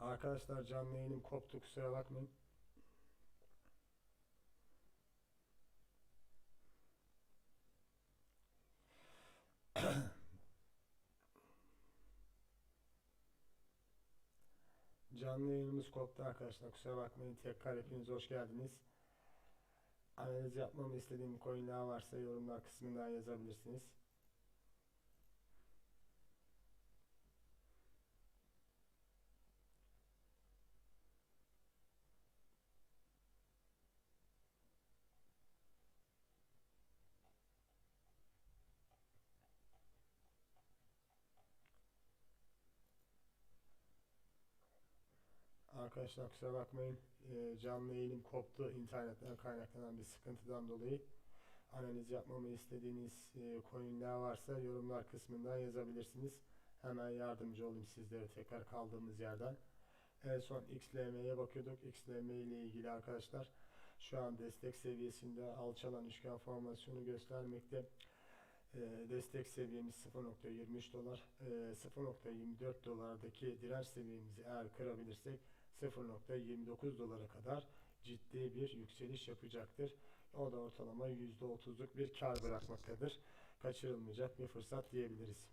Arkadaşlar canlı yayınım koptu kusura bakmayın. Canlı yayınımız koptu arkadaşlar kusura bakmayın tekrar hepiniz hoş geldiniz. Analiz yapmamı istediğim coinler varsa yorumlar kısmından yazabilirsiniz. Arkadaşlar kusura bakmayın Ee, canlı yayınım koptu internetten kaynaklanan bir sıkıntıdan dolayı analiz yapmamı istediğiniz e, coinler varsa yorumlar kısmından yazabilirsiniz. Hemen yardımcı olayım sizlere tekrar kaldığımız yerden. En son XLM'ye bakıyorduk. XLM ile ilgili arkadaşlar şu an destek seviyesinde alçalan üçgen formasyonu göstermekte. E, destek seviyemiz 0.23 dolar. E, 0.24 dolardaki direnç seviyemizi eğer kırabilirsek 0.29 dolara kadar ciddi bir yükseliş yapacaktır. O da ortalama %30'luk bir kar bırakmaktadır. Kaçırılmayacak bir fırsat diyebiliriz.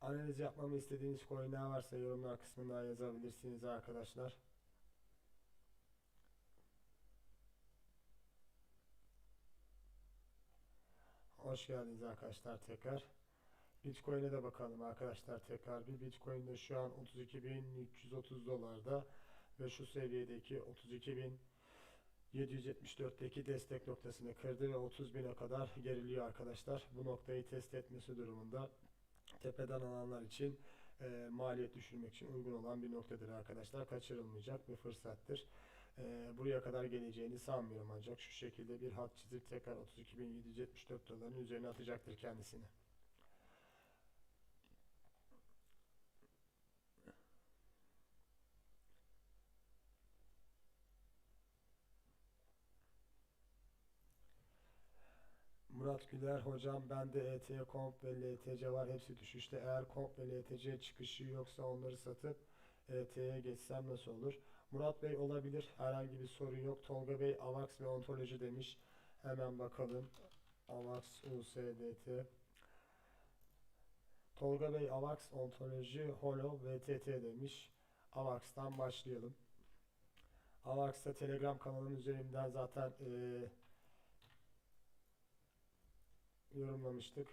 Analiz yapmamı istediğiniz coinler varsa yorumlar kısmından yazabilirsiniz arkadaşlar. Hoş geldiniz arkadaşlar tekrar. Bitcoin'e de bakalım arkadaşlar tekrar bir. Bitcoin'de şu an 32.330 dolarda ve şu seviyedeki 32.774'teki destek noktasını kırdı ve 30.000'e kadar geriliyor arkadaşlar. Bu noktayı test etmesi durumunda tepeden alanlar için e, maliyet düşürmek için uygun olan bir noktadır arkadaşlar. Kaçırılmayacak bir fırsattır. E, buraya kadar geleceğini sanmıyorum ancak şu şekilde bir hat çizip tekrar 32.774 doların üzerine atacaktır kendisini. Murat Güler hocam bende ET komp ve LTC var hepsi düşüşte. Eğer komp ve LTC çıkışı yoksa onları satıp ET'ye geçsem nasıl olur? Murat Bey olabilir. Herhangi bir sorun yok. Tolga Bey AVAX ve ontoloji demiş. Hemen bakalım. AVAX USDT. Tolga Bey AVAX ontoloji Holo VTT demiş. AVAX'tan başlayalım. AVAX'ta Telegram kanalının üzerinden zaten eee yorumlamıştık.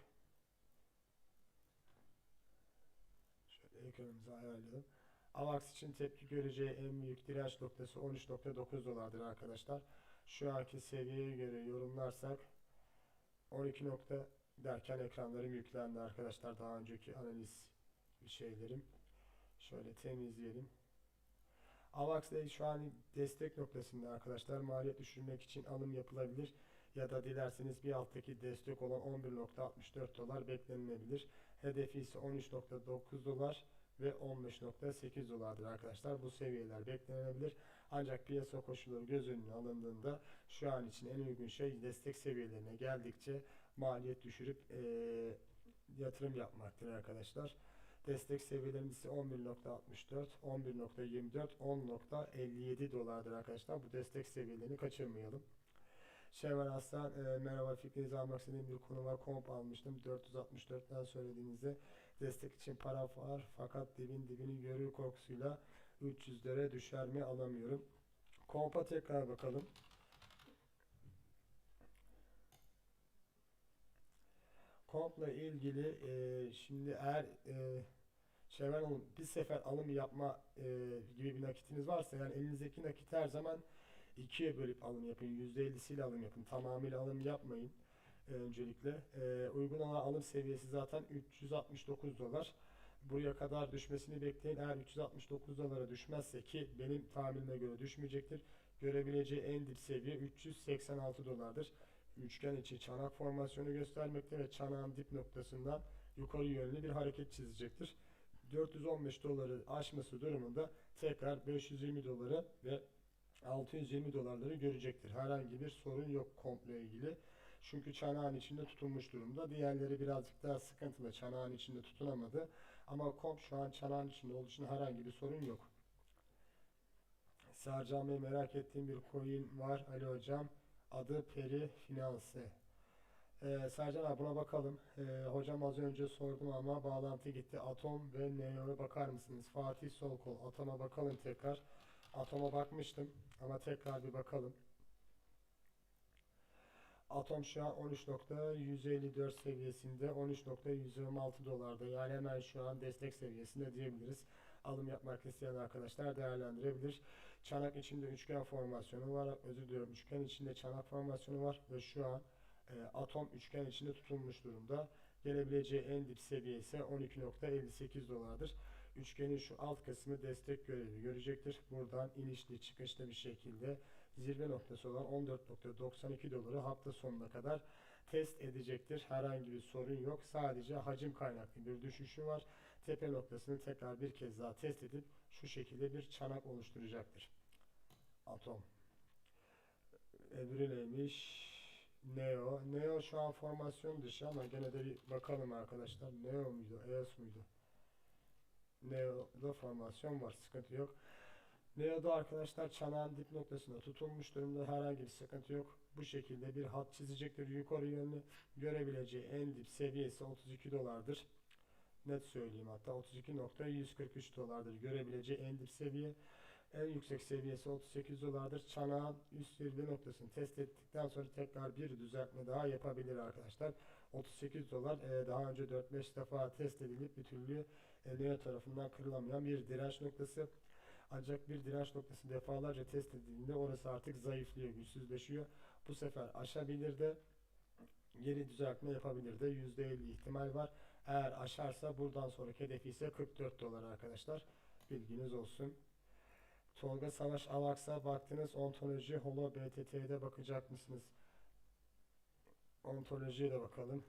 Şöyle ekranımızı ayarlayalım. AVAX için tepki göreceği en büyük direnç noktası 13.9 dolardır arkadaşlar. Şu anki seviyeye göre yorumlarsak 12 nokta derken ekranlarım yüklendi arkadaşlar. Daha önceki analiz şeylerim. Şöyle temizleyelim. AVAX şu an destek noktasında arkadaşlar. Maliyet düşürmek için alım yapılabilir ya da dilerseniz bir alttaki destek olan 11.64 dolar beklenilebilir. Hedefi ise 13.9 dolar ve 15.8 dolardır arkadaşlar. Bu seviyeler beklenebilir. Ancak piyasa koşulları göz önüne alındığında şu an için en uygun şey destek seviyelerine geldikçe maliyet düşürüp e, yatırım yapmaktır arkadaşlar. Destek seviyelerimiz ise 11.64, 11.24, 10.57 dolardır arkadaşlar. Bu destek seviyelerini kaçırmayalım. Şevval Aslan e, merhaba fikrinizi almak istediğim bir konu var. Komp almıştım. 464'ten söylediğinizde destek için para var fakat dibin dibini görür korkusuyla 300'lere düşer mi alamıyorum. Kompa tekrar bakalım. Kompla ilgili e, şimdi eğer e, Şevval Hanım bir sefer alım yapma e, gibi bir nakitiniz varsa yani elinizdeki nakit her zaman ikiye bölüp alım yapın. %50'siyle alım yapın. Tamamıyla alım yapmayın. Ee, öncelikle. Ee, uygun olan alım seviyesi zaten 369 dolar. Buraya kadar düşmesini bekleyin. Eğer 369 dolara düşmezse ki benim tahminime göre düşmeyecektir. Görebileceği en dip seviye 386 dolardır. Üçgen içi çanak formasyonu göstermekte ve çanağın dip noktasından yukarı yönlü bir hareket çizecektir. 415 doları aşması durumunda tekrar 520 doları ve 620 dolarları görecektir. Herhangi bir sorun yok komple ilgili. Çünkü çanağın içinde tutulmuş durumda. Diğerleri birazcık daha sıkıntılı. Çanağın içinde tutunamadı. Ama komp şu an çanağın içinde olduğu için herhangi bir sorun yok. Sercan Bey merak ettiğim bir coin var Ali hocam. Adı Peri Finansı. Ee, Sercan abi buna bakalım. Ee, hocam az önce sordum ama bağlantı gitti. Atom ve Neo'ya bakar mısınız? Fatih Solkol. Atom'a bakalım tekrar. Atom'a bakmıştım ama tekrar bir bakalım. Atom şu an 13.154 seviyesinde 13.126 dolarda yani hemen şu an destek seviyesinde diyebiliriz. Alım yapmak isteyen arkadaşlar değerlendirebilir. Çanak içinde üçgen formasyonu var. Özür diliyorum. Üçgen içinde çanak formasyonu var ve şu an e, atom üçgen içinde tutulmuş durumda. Gelebileceği en dip seviye ise 12.58 dolardır. Üçgenin şu alt kısmı destek görevi görecektir. Buradan inişli çıkışlı bir şekilde zirve noktası olan 14.92 doları hafta sonuna kadar test edecektir. Herhangi bir sorun yok. Sadece hacim kaynaklı bir düşüşü var. Tepe noktasını tekrar bir kez daha test edip şu şekilde bir çanak oluşturacaktır. Atom. Öbürü neymiş? Neo. Neo şu an formasyon dışı ama gene de bir bakalım arkadaşlar. Neo muydu? EOS muydu? Neo'da formasyon var. Sıkıntı yok. Neo'da arkadaşlar çanağın dip noktasında tutulmuş durumda. Herhangi bir sıkıntı yok. Bu şekilde bir hat çizecektir. Yukarı yönlü görebileceği en dip seviyesi 32 dolardır. Net söyleyeyim hatta 32.143 dolardır görebileceği en dip seviye. En yüksek seviyesi 38 dolardır. Çanağın üst zirve noktasını test ettikten sonra tekrar bir düzeltme daha yapabilir arkadaşlar. 38 dolar daha önce 4-5 defa test edilip bir türlü e, Neo tarafından kırılamayan bir direnç noktası. Ancak bir direnç noktası defalarca test edildiğinde orası artık zayıflıyor, güçsüzleşiyor. Bu sefer aşabilir de geri düzeltme yapabilir de %50 ihtimal var. Eğer aşarsa buradan sonraki hedefi ise 44 dolar arkadaşlar. Bilginiz olsun. Tolga Savaş Avax'a baktınız. Ontoloji Holo BTT'de bakacak mısınız? Ontolojiye de bakalım.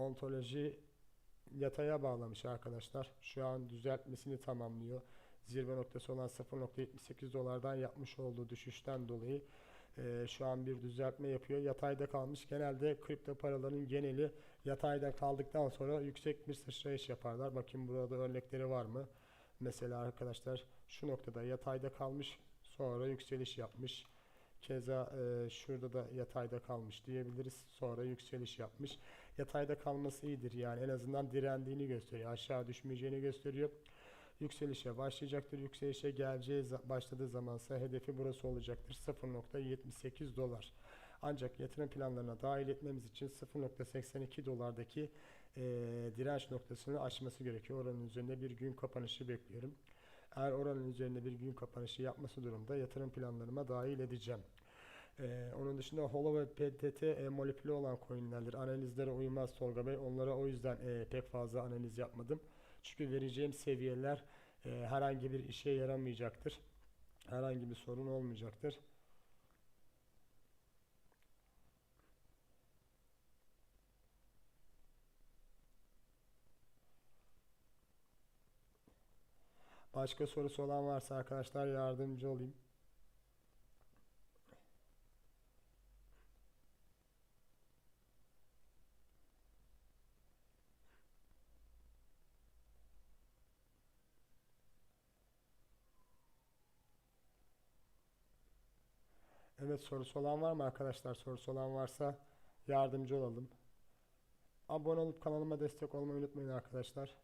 Ontoloji yataya bağlamış arkadaşlar. Şu an düzeltmesini tamamlıyor. Zirve noktası olan 0.78 dolardan yapmış olduğu düşüşten dolayı e, şu an bir düzeltme yapıyor. Yatayda kalmış. Genelde kripto paraların geneli yatayda kaldıktan sonra yüksek bir sıçrayış yaparlar. Bakın burada örnekleri var mı? Mesela arkadaşlar şu noktada yatayda kalmış. Sonra yükseliş yapmış. Keza e, şurada da yatayda kalmış diyebiliriz. Sonra yükseliş yapmış. Yatayda kalması iyidir. Yani en azından direndiğini gösteriyor. Aşağı düşmeyeceğini gösteriyor. Yükselişe başlayacaktır. Yükselişe geleceği başladığı zamansa hedefi burası olacaktır. 0.78 dolar. Ancak yatırım planlarına dahil etmemiz için 0.82 dolardaki e, direnç noktasını aşması gerekiyor. Oranın üzerinde bir gün kapanışı bekliyorum. Eğer oranın üzerinde bir gün kapanışı yapması durumda yatırım planlarıma dahil edeceğim. Ee, onun dışında Holo ve PTT e, molekülü olan coinlerdir. Analizlere uymaz Tolga Bey. Onlara o yüzden e, pek fazla analiz yapmadım. Çünkü vereceğim seviyeler e, herhangi bir işe yaramayacaktır. Herhangi bir sorun olmayacaktır. Başka sorusu olan varsa arkadaşlar yardımcı olayım. Evet sorusu olan var mı arkadaşlar? Sorusu olan varsa yardımcı olalım. Abone olup kanalıma destek olmayı unutmayın arkadaşlar.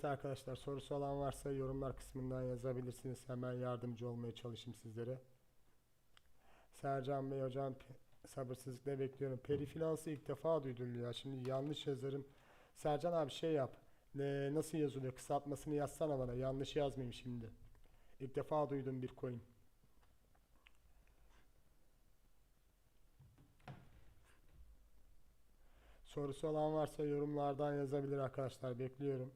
Evet arkadaşlar sorusu olan varsa yorumlar kısmından yazabilirsiniz. Hemen yardımcı olmaya çalışayım sizlere. Sercan Bey hocam sabırsızlıkla bekliyorum. Perifinansı ilk defa duydum ya. Şimdi yanlış yazarım. Sercan abi şey yap. Ne, nasıl yazılıyor? Kısaltmasını yazsana bana. Yanlış yazmayayım şimdi. İlk defa duydum bir coin. Sorusu olan varsa yorumlardan yazabilir arkadaşlar. Bekliyorum.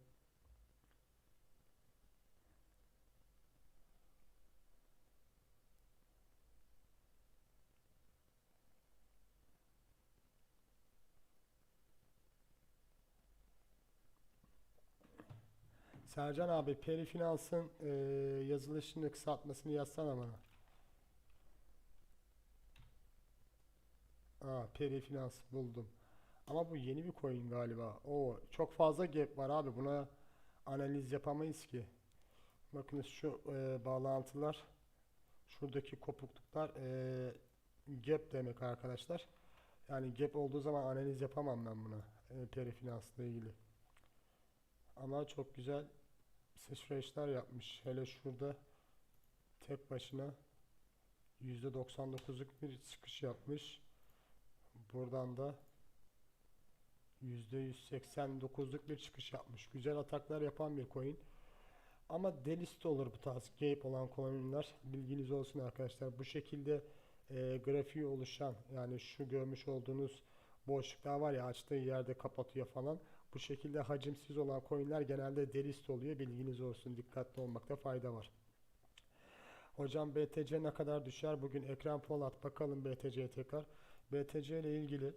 Sercan abi Peri Finans'ın eee, yazılışını kısaltmasını yazsana bana. Aa, Peri Finans buldum. Ama bu yeni bir coin galiba. O çok fazla gap var abi. Buna analiz yapamayız ki. Bakınız şu eee, bağlantılar, şuradaki kopukluklar eee, gap demek arkadaşlar. Yani gap olduğu zaman analiz yapamam ben buna. eee, Peri Finans'la ilgili. Ama çok güzel sıçrayışlar yapmış. Hele şurada tek başına %99'luk bir çıkış yapmış. Buradan da %189'luk bir çıkış yapmış. Güzel ataklar yapan bir coin. Ama delist olur bu tarz gap olan coinler. Bilginiz olsun arkadaşlar. Bu şekilde e, grafiği oluşan yani şu görmüş olduğunuz boşluklar var ya açtığı yerde kapatıyor falan. Bu şekilde hacimsiz olan coinler genelde delist oluyor. Bilginiz olsun. Dikkatli olmakta fayda var. Hocam BTC ne kadar düşer? Bugün Ekrem Polat bakalım BTC'ye tekrar. BTC ile ilgili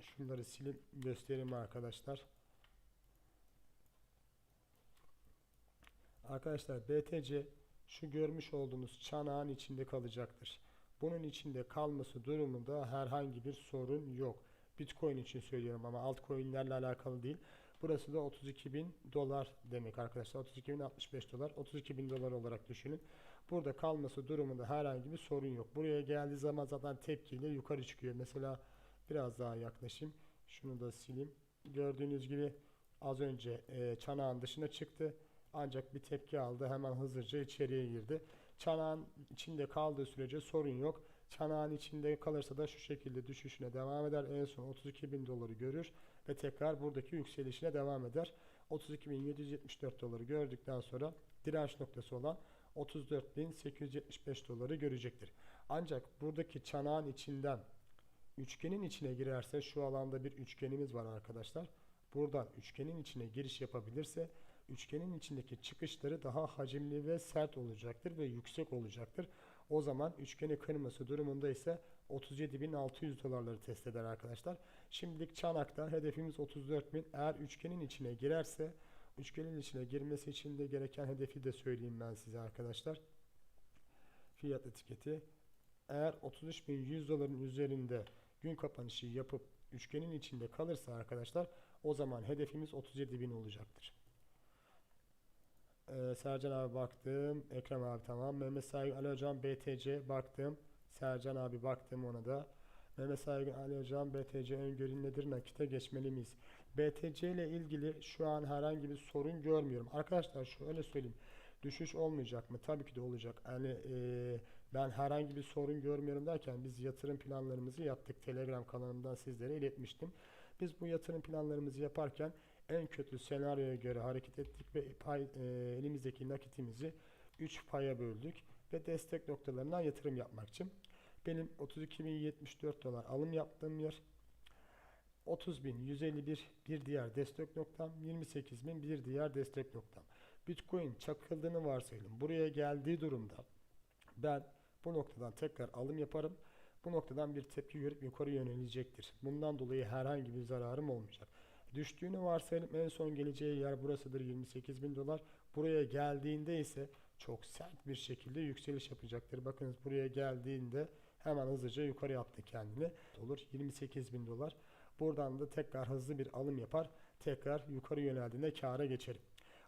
şunları silip göstereyim arkadaşlar. Arkadaşlar BTC şu görmüş olduğunuz çanağın içinde kalacaktır. Bunun içinde kalması durumunda herhangi bir sorun yok. Bitcoin için söylüyorum ama altcoin'lerle alakalı değil. Burası da 32 bin dolar demek arkadaşlar. 32 bin 65 dolar. 32 bin dolar olarak düşünün. Burada kalması durumunda herhangi bir sorun yok. Buraya geldiği zaman zaten tepkiyle yukarı çıkıyor. Mesela biraz daha yaklaşayım. Şunu da sileyim. Gördüğünüz gibi az önce e, çanağın dışına çıktı. Ancak bir tepki aldı. Hemen hızlıca içeriye girdi. Çanağın içinde kaldığı sürece sorun yok. Çanağın içinde kalırsa da şu şekilde düşüşüne devam eder. En son 32 bin doları görür ve tekrar buradaki yükselişine devam eder. 32.774 doları gördükten sonra direnç noktası olan 34.875 doları görecektir. Ancak buradaki çanağın içinden üçgenin içine girerse şu alanda bir üçgenimiz var arkadaşlar. Buradan üçgenin içine giriş yapabilirse üçgenin içindeki çıkışları daha hacimli ve sert olacaktır ve yüksek olacaktır. O zaman üçgeni kırması durumunda ise 37.600 dolarları test eder arkadaşlar. Şimdilik çanakta hedefimiz 34.000. Eğer üçgenin içine girerse üçgenin içine girmesi için de gereken hedefi de söyleyeyim ben size arkadaşlar. Fiyat etiketi eğer 33.100 doların üzerinde gün kapanışı yapıp üçgenin içinde kalırsa arkadaşlar o zaman hedefimiz 37.000 olacaktır. Ee, Sercan abi baktım. Ekrem abi tamam. Mehmet Saygın Ali Hocam BTC baktım. Sercan abi baktım ona da. Mehmet Saygın Ali Hocam BTC öngörü nedir? Nakite geçmeli miyiz? BTC ile ilgili şu an herhangi bir sorun görmüyorum. Arkadaşlar şöyle söyleyeyim. Düşüş olmayacak mı? Tabii ki de olacak. Yani eee, ben herhangi bir sorun görmüyorum derken biz yatırım planlarımızı yaptık. Telegram kanalımdan sizlere iletmiştim. Biz bu yatırım planlarımızı yaparken en kötü senaryoya göre hareket ettik ve pay, e, elimizdeki nakitimizi 3 paya böldük ve destek noktalarından yatırım yapmak için. Benim 32.074 dolar alım yaptığım yer 30.151 bir diğer destek noktam 28.000 bir diğer destek noktam. Bitcoin çakıldığını varsayalım. Buraya geldiği durumda ben bu noktadan tekrar alım yaparım. Bu noktadan bir tepki görüp yukarı yönelecektir. Bundan dolayı herhangi bir zararım olmayacak. Düştüğünü varsayalım en son geleceği yer burasıdır 28 bin dolar. Buraya geldiğinde ise çok sert bir şekilde yükseliş yapacaktır. Bakınız buraya geldiğinde hemen hızlıca yukarı yaptı kendini. Olur 28 bin dolar. Buradan da tekrar hızlı bir alım yapar. Tekrar yukarı yöneldiğinde kâra geçerim.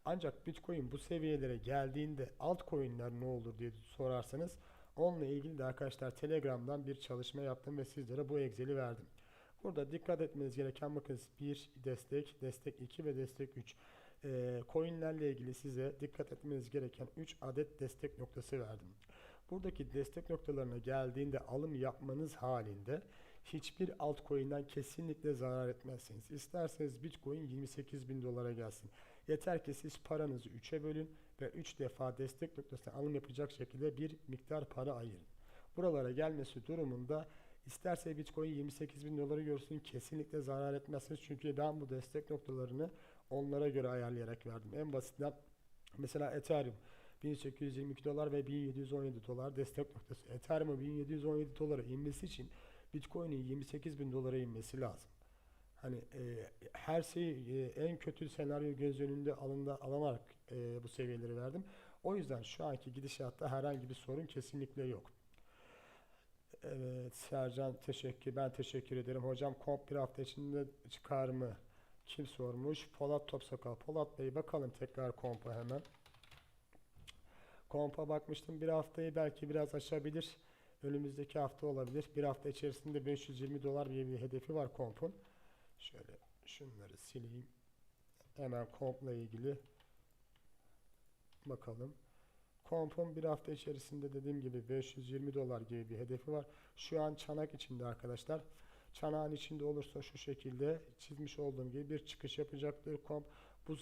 Ancak Bitcoin bu seviyelere geldiğinde altcoin'ler ne olur diye sorarsanız onunla ilgili de arkadaşlar Telegram'dan bir çalışma yaptım ve sizlere bu Excel'i verdim. Burada dikkat etmeniz gereken bakın 1 destek, destek 2 ve destek 3. Ee, coinlerle ilgili size dikkat etmeniz gereken 3 adet destek noktası verdim. Buradaki destek noktalarına geldiğinde alım yapmanız halinde hiçbir altcoin'den kesinlikle zarar etmezsiniz. İsterseniz Bitcoin 28 bin dolara gelsin. Yeter ki siz paranızı 3'e bölün ve 3 defa destek noktasına alım yapacak şekilde bir miktar para ayırın. Buralara gelmesi durumunda İsterse Bitcoin 28 bin doları görsün kesinlikle zarar etmezsiniz. Çünkü ben bu destek noktalarını onlara göre ayarlayarak verdim. En basitinden mesela Ethereum 1822 dolar ve 1717 dolar destek noktası. Ethereum'un 1717 dolara inmesi için Bitcoin'in 28 bin dolara inmesi lazım. Hani e, her şeyi e, en kötü senaryo göz önünde alında alınarak e, bu seviyeleri verdim. O yüzden şu anki gidişatta herhangi bir sorun kesinlikle yok. Evet Sercan teşekkür ben teşekkür ederim. Hocam komp bir hafta içinde çıkar mı? Kim sormuş? Polat Topsakal. Polat Bey bakalım tekrar kompa hemen. Kompa bakmıştım bir haftayı belki biraz aşabilir. Önümüzdeki hafta olabilir. Bir hafta içerisinde 520 dolar diye bir hedefi var kompun. Şöyle şunları sileyim. Hemen kompla ilgili bakalım. Kompun bir hafta içerisinde dediğim gibi 520 dolar gibi bir hedefi var. Şu an çanak içinde arkadaşlar. Çanağın içinde olursa şu şekilde çizmiş olduğum gibi bir çıkış yapacaktır komp. Bu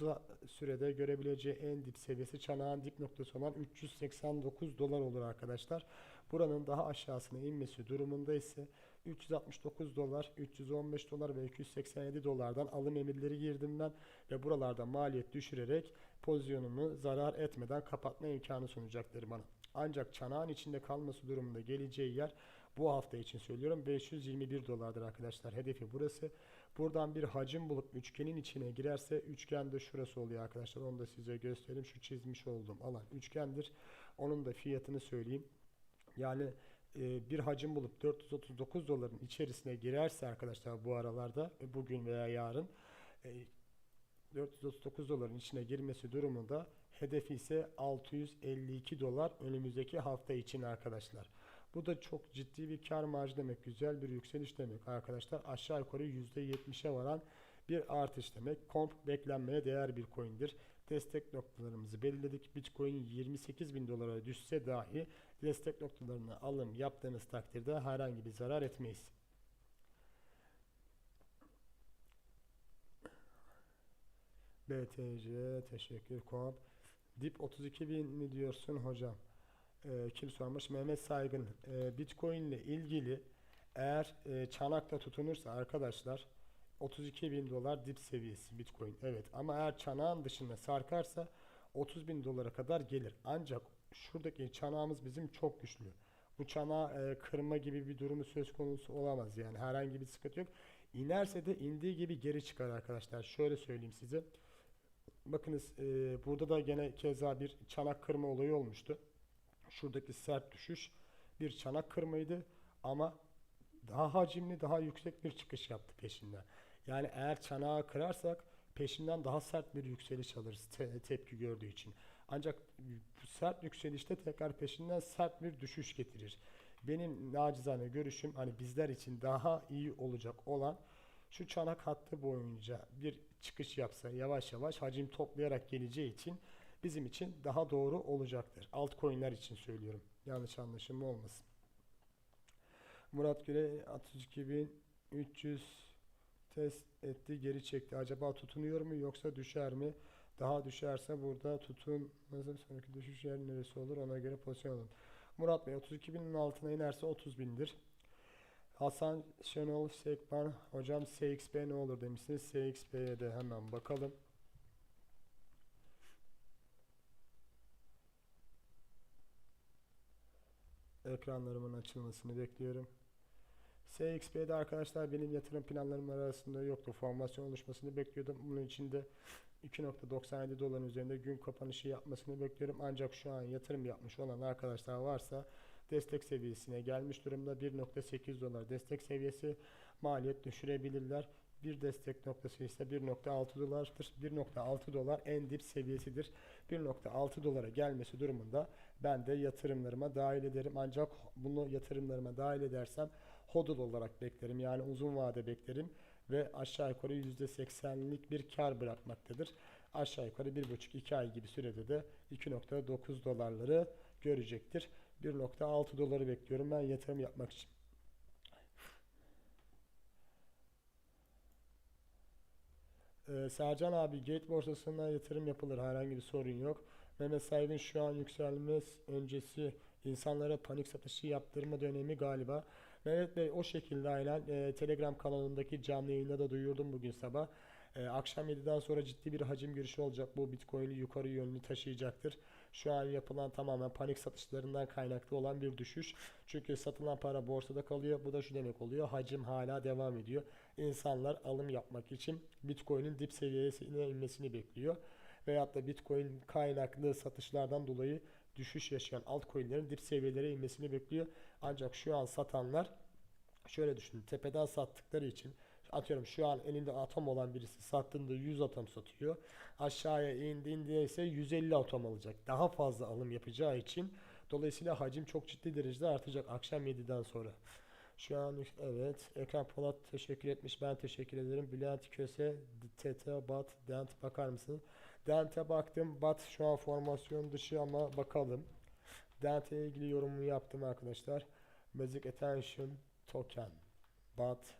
sürede görebileceği en dip seviyesi çanağın dip noktası olan 389 dolar olur arkadaşlar. Buranın daha aşağısına inmesi durumunda ise 369 dolar, 315 dolar ve 287 dolardan alım emirleri girdim ben ve buralarda maliyet düşürerek pozisyonumu zarar etmeden kapatma imkanı sunacaktır bana. Ancak çanağın içinde kalması durumunda geleceği yer bu hafta için söylüyorum 521 dolardır arkadaşlar. Hedefi burası. Buradan bir hacim bulup üçgenin içine girerse üçgen de şurası oluyor arkadaşlar. Onu da size göstereyim. Şu çizmiş olduğum alan üçgendir. Onun da fiyatını söyleyeyim. Yani e, bir hacim bulup 439 doların içerisine girerse arkadaşlar bu aralarda e, bugün veya yarın e, 439 doların içine girmesi durumunda hedefi ise 652 dolar önümüzdeki hafta için arkadaşlar. Bu da çok ciddi bir kar marjı demek. Güzel bir yükseliş demek arkadaşlar. Aşağı yukarı %70'e varan bir artış demek. Komp beklenmeye değer bir coin'dir. Destek noktalarımızı belirledik. Bitcoin 28 bin dolara düşse dahi destek noktalarına alım yaptığınız takdirde herhangi bir zarar etmeyiz. BTC teşekkür komp. Dip 32 bin mi diyorsun hocam? Ee, kim sormuş? Mehmet Saygın. Ee, Bitcoin ile ilgili eğer e, çanakta tutunursa arkadaşlar 32 bin dolar dip seviyesi Bitcoin. Evet ama eğer çanağın dışında sarkarsa 30 bin dolara kadar gelir. Ancak şuradaki çanağımız bizim çok güçlü. Bu çanağı e, kırma gibi bir durumu söz konusu olamaz yani herhangi bir sıkıntı yok. İnerse de indiği gibi geri çıkar arkadaşlar. Şöyle söyleyeyim size. Bakınız e, burada da gene keza bir çanak kırma olayı olmuştu. Şuradaki sert düşüş bir çanak kırmaydı ama daha hacimli, daha yüksek bir çıkış yaptı peşinden. Yani eğer çanağı kırarsak peşinden daha sert bir yükseliş alırız te- tepki gördüğü için. Ancak bu sert yükselişte tekrar peşinden sert bir düşüş getirir. Benim nacizane görüşüm hani bizler için daha iyi olacak olan şu çanak hattı boyunca bir çıkış yapsa yavaş yavaş hacim toplayarak geleceği için bizim için daha doğru olacaktır. Altcoin'ler için söylüyorum. Yanlış anlaşılma olmasın. Murat Güle 32.300 test etti geri çekti. Acaba tutunuyor mu yoksa düşer mi? Daha düşerse burada tutun nasıl sonraki düşüş yer neresi olur ona göre pozisyon alın. Murat Bey 32 binin altına inerse 30 bindir. Hasan Şenol Sekban hocam SXP ne olur demişsiniz. SXP'ye de hemen bakalım. Ekranlarımın açılmasını bekliyorum. SXP'de arkadaşlar benim yatırım planlarım arasında yoktu. Formasyon oluşmasını bekliyordum. Bunun için de 2.97 doların üzerinde gün kapanışı yapmasını bekliyorum. Ancak şu an yatırım yapmış olan arkadaşlar varsa destek seviyesine gelmiş durumda. 1.8 dolar destek seviyesi maliyet düşürebilirler. Bir destek noktası ise 1.6 dolardır. 1.6 dolar en dip seviyesidir. 1.6 dolara gelmesi durumunda ben de yatırımlarıma dahil ederim. Ancak bunu yatırımlarıma dahil edersem hodl olarak beklerim. Yani uzun vade beklerim ve aşağı yukarı %80'lik bir kar bırakmaktadır. Aşağı yukarı 1,5-2 ay gibi sürede de 2.9 dolarları görecektir. 1.6 doları bekliyorum ben yatırım yapmak için. Ee, Sercan abi Gate borsasına yatırım yapılır herhangi bir sorun yok. Mehmet Said'in şu an yükselmez öncesi insanlara panik satışı yaptırma dönemi galiba. Mehmet Bey o şekilde aynen e, Telegram kanalındaki canlı yayında da duyurdum bugün sabah. E, akşam 7'den sonra ciddi bir hacim girişi olacak. Bu Bitcoin'i yukarı yönlü taşıyacaktır. Şu an yapılan tamamen panik satışlarından kaynaklı olan bir düşüş. Çünkü satılan para borsada kalıyor. Bu da şu demek oluyor. Hacim hala devam ediyor. İnsanlar alım yapmak için Bitcoin'in dip seviyesine inmesini bekliyor. Veyahut da Bitcoin kaynaklı satışlardan dolayı düşüş yaşayan altcoin'lerin dip seviyelere inmesini bekliyor. Ancak şu an satanlar şöyle düşünün. Tepeden sattıkları için atıyorum şu an elinde atom olan birisi sattığında 100 atom satıyor. Aşağıya indiğinde ise 150 atom alacak. Daha fazla alım yapacağı için dolayısıyla hacim çok ciddi derecede artacak akşam 7'den sonra. Şu an evet Ekran Polat teşekkür etmiş. Ben teşekkür ederim. Bülent Köse, TT, Bat, Dent bakar mısın? Dent'e baktım. Bat şu an formasyon dışı ama bakalım. Dent'e ilgili yorumumu yaptım arkadaşlar. Basic Attention Token. Bat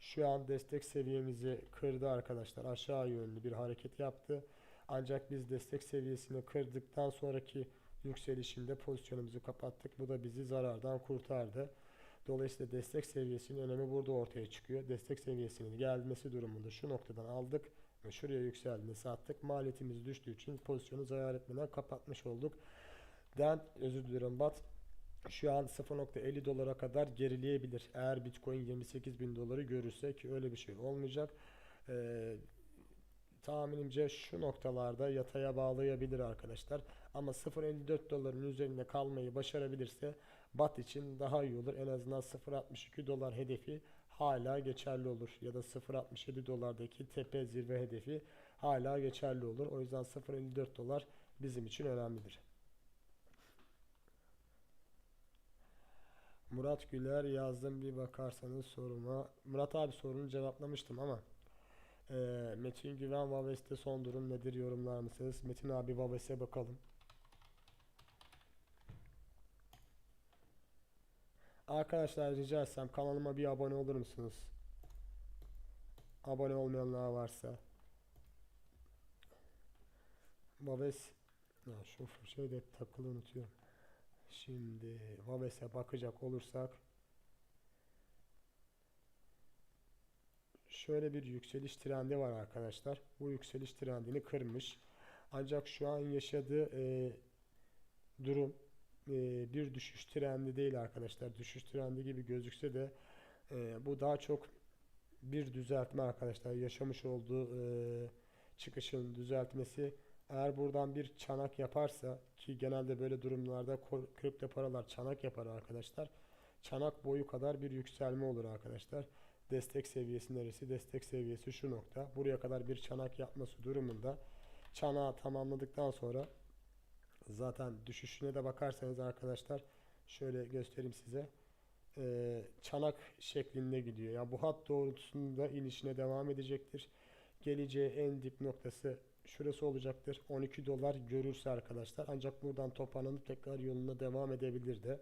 şu an destek seviyemizi kırdı arkadaşlar. Aşağı yönlü bir hareket yaptı. Ancak biz destek seviyesini kırdıktan sonraki yükselişinde pozisyonumuzu kapattık. Bu da bizi zarardan kurtardı. Dolayısıyla destek seviyesinin önemi burada ortaya çıkıyor. Destek seviyesinin gelmesi durumunda şu noktadan aldık ve şuraya yükseldiğinde sattık. Maliyetimiz düştüğü için pozisyonu zarar etmeden kapatmış olduk. Den özür dilerim bat şu an 0.50 dolara kadar gerileyebilir. Eğer Bitcoin 28 bin doları görürse ki öyle bir şey olmayacak. Ee, tahminimce şu noktalarda yataya bağlayabilir arkadaşlar. Ama 0.54 doların üzerinde kalmayı başarabilirse BAT için daha iyi olur. En azından 0.62 dolar hedefi hala geçerli olur. Ya da 0.67 dolardaki tepe zirve hedefi hala geçerli olur. O yüzden 0.54 dolar bizim için önemlidir. Murat Güler yazdım bir bakarsanız soruma. Murat abi sorunu cevaplamıştım ama e, Metin Güven Vaves'te son durum nedir yorumlar mısınız? Metin abi Vaves'e bakalım. Arkadaşlar rica etsem kanalıma bir abone olur musunuz? Abone olmayanlar varsa. Vaves ya şu şeyde hep takılı unutuyorum. Şimdi Vaves'e bakacak olursak şöyle bir yükseliş trendi var arkadaşlar. Bu yükseliş trendini kırmış. Ancak şu an yaşadığı e, durum e, bir düşüş trendi değil arkadaşlar. Düşüş trendi gibi gözükse de e, bu daha çok bir düzeltme arkadaşlar. Yaşamış olduğu e, çıkışın düzeltmesi eğer buradan bir çanak yaparsa ki genelde böyle durumlarda kripto paralar çanak yapar arkadaşlar. Çanak boyu kadar bir yükselme olur arkadaşlar. Destek seviyesi neresi? Destek seviyesi şu nokta. Buraya kadar bir çanak yapması durumunda çanağı tamamladıktan sonra zaten düşüşüne de bakarsanız arkadaşlar şöyle göstereyim size. Ee, çanak şeklinde gidiyor. Yani bu hat doğrultusunda inişine devam edecektir. Geleceği en dip noktası şurası olacaktır. 12 dolar görürse arkadaşlar ancak buradan toparlanıp tekrar yoluna devam edebilir de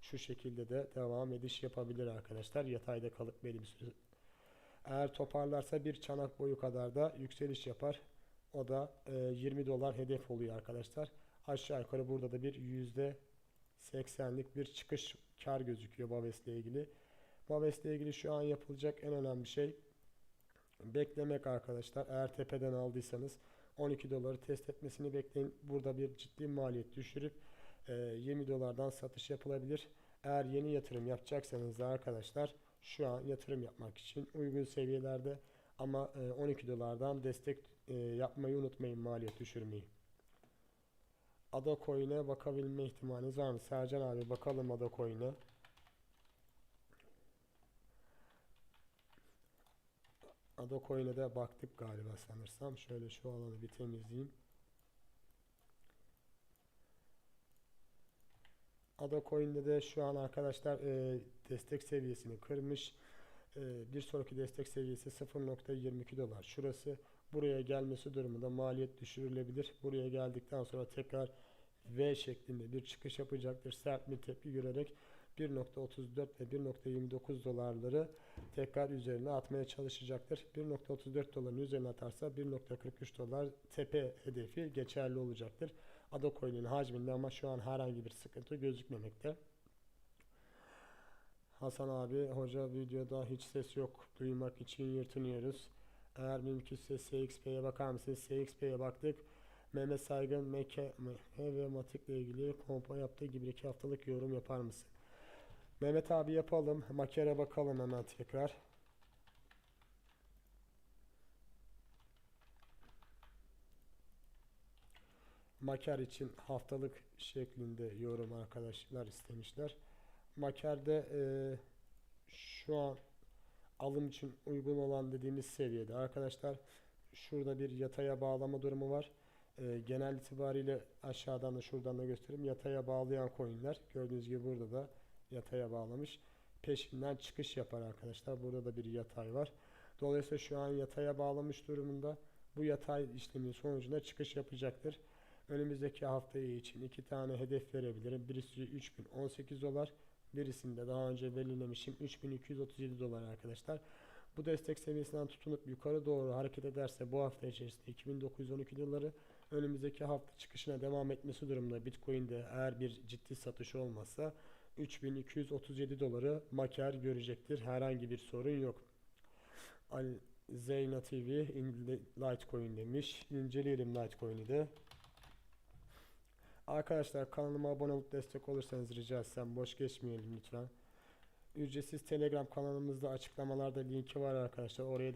şu şekilde de devam ediş yapabilir arkadaşlar. Yatayda kalıp belli bir süre eğer toparlarsa bir çanak boyu kadar da yükseliş yapar. O da e, 20 dolar hedef oluyor arkadaşlar. Aşağı yukarı burada da bir yüzde 80'lik bir çıkış kar gözüküyor Baves ile ilgili. Baves ile ilgili şu an yapılacak en önemli şey beklemek arkadaşlar. Eğer tepeden aldıysanız 12 doları test etmesini bekleyin. Burada bir ciddi maliyet düşürüp 20 e, dolardan satış yapılabilir. Eğer yeni yatırım yapacaksanız da arkadaşlar şu an yatırım yapmak için uygun seviyelerde ama 12 e, dolardan destek e, yapmayı unutmayın maliyet düşürmeyi. Ada Coin'e bakabilme ihtimaliniz var mı? Sercan abi bakalım Ada Coin'e. Adocoin'e de baktık galiba sanırsam. Şöyle şu alanı bir temizleyeyim. Adocoin'de de şu an arkadaşlar e, destek seviyesini kırmış. E, bir sonraki destek seviyesi 0.22 dolar. Şurası buraya gelmesi durumunda maliyet düşürülebilir. Buraya geldikten sonra tekrar V şeklinde bir çıkış yapacaktır. Sert bir tepki görerek 1.34 ve 1.29 dolarları tekrar üzerine atmaya çalışacaktır. 1.34 doların üzerine atarsa 1.43 dolar tepe hedefi geçerli olacaktır. Adocoin'in hacminde ama şu an herhangi bir sıkıntı gözükmemekte. Hasan abi hoca videoda hiç ses yok duymak için yırtınıyoruz. Eğer mümkünse CXP'ye bakar mısınız? CXP'ye baktık. Mehmet Saygın Meke ve Matik'le ilgili kompa yaptığı gibi iki haftalık yorum yapar mısın? Mehmet abi yapalım. Makere bakalım hemen tekrar. Maker için haftalık şeklinde yorum arkadaşlar istemişler. Maker'de eee, şu an alım için uygun olan dediğimiz seviyede arkadaşlar. Şurada bir yataya bağlama durumu var. Eee, genel itibariyle aşağıdan da şuradan da göstereyim. Yataya bağlayan coinler gördüğünüz gibi burada da yataya bağlamış. Peşinden çıkış yapar arkadaşlar. Burada da bir yatay var. Dolayısıyla şu an yataya bağlamış durumunda. Bu yatay işlemin sonucunda çıkış yapacaktır. Önümüzdeki haftayı için iki tane hedef verebilirim. Birisi 3018 dolar. Birisinde daha önce belirlemişim 3237 dolar arkadaşlar. Bu destek seviyesinden tutunup yukarı doğru hareket ederse bu hafta içerisinde 2912 doları önümüzdeki hafta çıkışına devam etmesi durumunda Bitcoin'de eğer bir ciddi satış olmazsa 3237 doları maker görecektir. Herhangi bir sorun yok. Ali Zeyna TV in- Litecoin demiş. İnceleyelim Litecoin'i de. Arkadaşlar kanalıma abone olup destek olursanız rica etsem boş geçmeyelim lütfen. Ücretsiz Telegram kanalımızda açıklamalarda linki var arkadaşlar. Oraya da